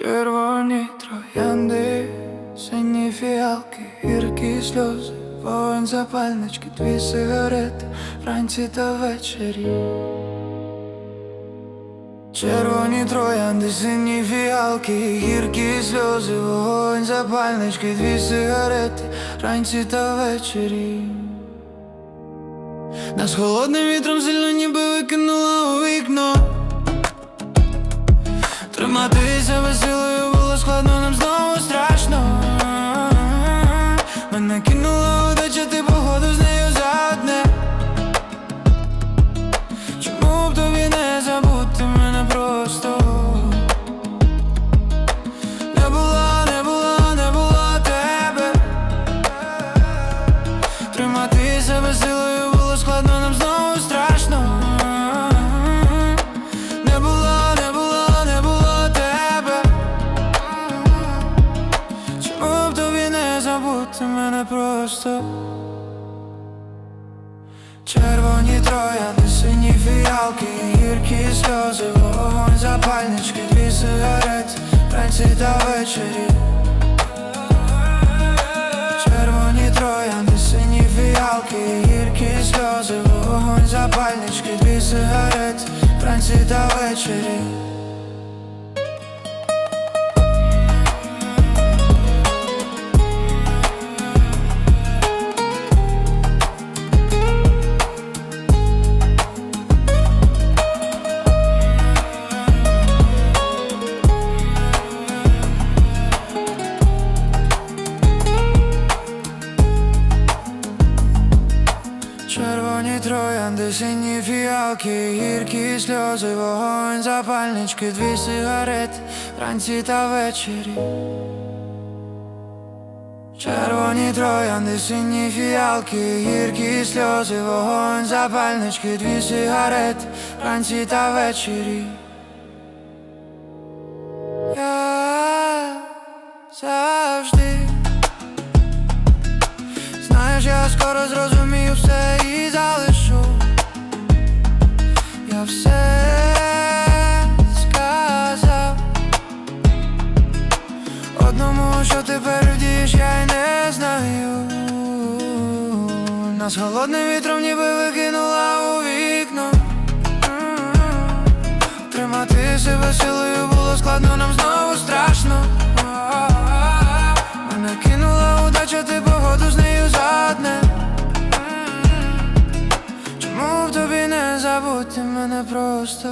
Червоні троянди, сині фіалки, гіркі сльози, вогонь запальнички, дві сигарети, вранці та ввечері. Червоні троянди, сині фіалки, гіркі сльози, вогонь запальнички, дві сигарети, вранці та ввечері. Нас холодним вітром сильно ніби викинуло Триматися веселою було складно, нам знову страшно. Мене кинула удача, ти походу з нею задне. Чому б тобі не забути мене просто? Не була, не була, не була тебе. Триматися веселою було складно, нам знову забути мене просто? Червоні троянди, сині фіалки, гіркі сльози, вогонь запальнички, дві сигарети, вранці та ввечері. Червоні троянди, сині фіалки, гіркі сльози, вогонь запальнички, дві сигарети, вранці та ввечері. Червоні троянди, сині фіалки, гіркі сльози, вогонь, запальнички, дві сигарети, вранці та ввечері. Червоні троянди, сині фіалки, гіркі сльози, вогонь, запальнички, дві сигарети, вранці та ввечері. Я завжди скоро зрозумію все і залишу. Я все сказав. Одному, що тепер вдієш, я й не знаю. Нас холодним вітром ніби викинула у вікно. Тримати себе силою було складно, нам знову страшно. Тобі мене просто?